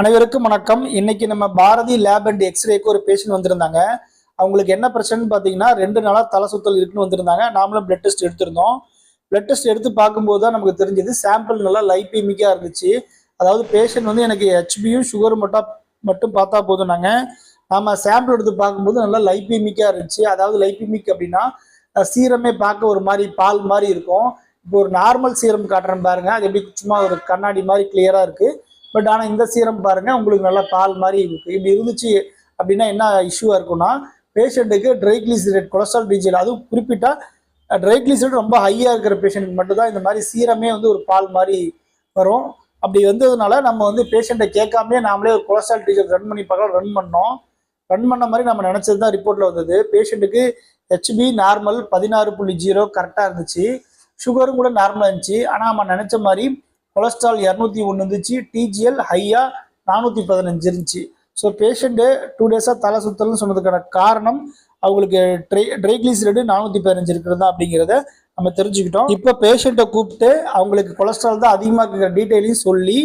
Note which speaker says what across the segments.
Speaker 1: அனைவருக்கும் வணக்கம். இன்னைக்கு நம்ம பாரதி லேப் அண்ட் எக்ஸ்ரேக்கு ஒரு பேஷண்ட் வந்திருந்தாங்க. அவங்களுக்கு என்ன பிரச்சனைன்னு பார்த்தீங்கன்னா ரெண்டு நாளாக தலை சுத்தல் இருக்குன்னு வந்திருந்தாங்க. நாமளும் பிளட் டெஸ்ட் எடுத்திருந்தோம். பிளட் டெஸ்ட் எடுத்து பார்க்கும்போது தான் நமக்கு தெரிஞ்சது சாம்பிள் நல்லா லைப்பீமிக்காக இருந்துச்சு. அதாவது பேஷண்ட் வந்து எனக்கு ஹெச்பியும் சுகர் மட்டும் மட்டும் பார்த்தா போதும் நாங்கள் நாம சாம்பிள் எடுத்து பார்க்கும்போது நல்லா லைப்பீமிக்காக இருந்துச்சு. அதாவது லைப்பீமிக் அப்படின்னா சீரமே பார்க்க ஒரு மாதிரி பால் மாதிரி இருக்கும். இப்போ ஒரு நார்மல் சீரம் காட்டுறேன் பாருங்க. அது எப்படி சும்மா ஒரு கண்ணாடி மாதிரி கிளியராக இருக்குது பட் ஆனால் இந்த சீரம் பாருங்க உங்களுக்கு நல்லா பால் மாதிரி இருக்கு. இப்படி இருந்துச்சு அப்படின்னா என்ன இஷ்யூவா இருக்கும்னா பேஷண்ட்டுக்கு ட்ரைக்ளிசரேட் கொலஸ்ட்ரால் டீஜல் அதுவும் குறிப்பிட்டா ட்ரைக்ளிசரேட் ரொம்ப ஹையாக இருக்கிற பேஷண்ட்டுக்கு மட்டும்தான் இந்த மாதிரி சீரமே வந்து ஒரு பால் மாதிரி வரும். அப்படி வந்ததுனால நம்ம வந்து பேஷண்ட்டை கேட்காமே நாமளே ஒரு கொலஸ்ட்ரால் டீச்சர் ரன் பண்ணி பார்க்கலாம் ரன் பண்ணோம். ரன் பண்ண மாதிரி நம்ம நினச்சது தான் ரிப்போர்ட்டில் வந்தது. பேஷண்ட்டுக்கு ஹெச்பி நார்மல் பதினாறு புள்ளி ஜீரோ கரெக்டாக இருந்துச்சு. சுகரும் கூட நார்மலாக இருந்துச்சு. ஆனால் நம்ம நினச்ச மாதிரி கொலஸ்ட்ரால் இரநூத்தி ஒன்று இருந்துச்சு டிஜிஎல் ஹையாக நானூற்றி பதினஞ்சு இருந்துச்சு. ஸோ பேஷண்ட்டு டூ டேஸாக தலை சுத்தல்னு சொன்னதுக்கான காரணம் அவங்களுக்கு ட்ரை ட்ரைக்ளிசரைடு நானூற்றி பதினஞ்சு இருக்கிறது தான் அப்படிங்கிறத நம்ம தெரிஞ்சுக்கிட்டோம். இப்போ பேஷண்ட்டை கூப்பிட்டு அவங்களுக்கு கொலஸ்ட்ரால் தான் அதிகமாக இருக்கிற டீட்டெயிலையும் சொல்லி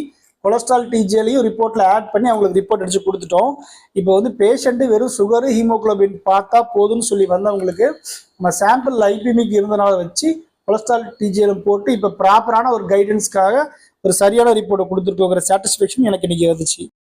Speaker 1: கொலஸ்ட்ரால் டிஜிஎலையும் ரிப்போர்ட்டில் ஆட் பண்ணி அவங்களுக்கு ரிப்போர்ட் அடிச்சு கொடுத்துட்டோம். இப்போ வந்து பேஷண்ட்டு வெறும் சுகரு ஹீமோகுளோபின் பார்த்தா போதும்னு சொல்லி வந்தவங்களுக்கு நம்ம சாம்பிள் ஐபிமிக் இருந்தனால வச்சு கொலஸ்ட்ரால் டிஜிஎலும் போட்டு இப்போ ப்ராப்பரான ஒரு கைடன்ஸ்க்காக ஒரு சரியான ரிப்போர்ட்டை கொடுத்துருக்கோங்கிற சாட்டிஸ்ஃபேக்ஷன் எனக்கு இன்னைக்கு வந்துச்சு.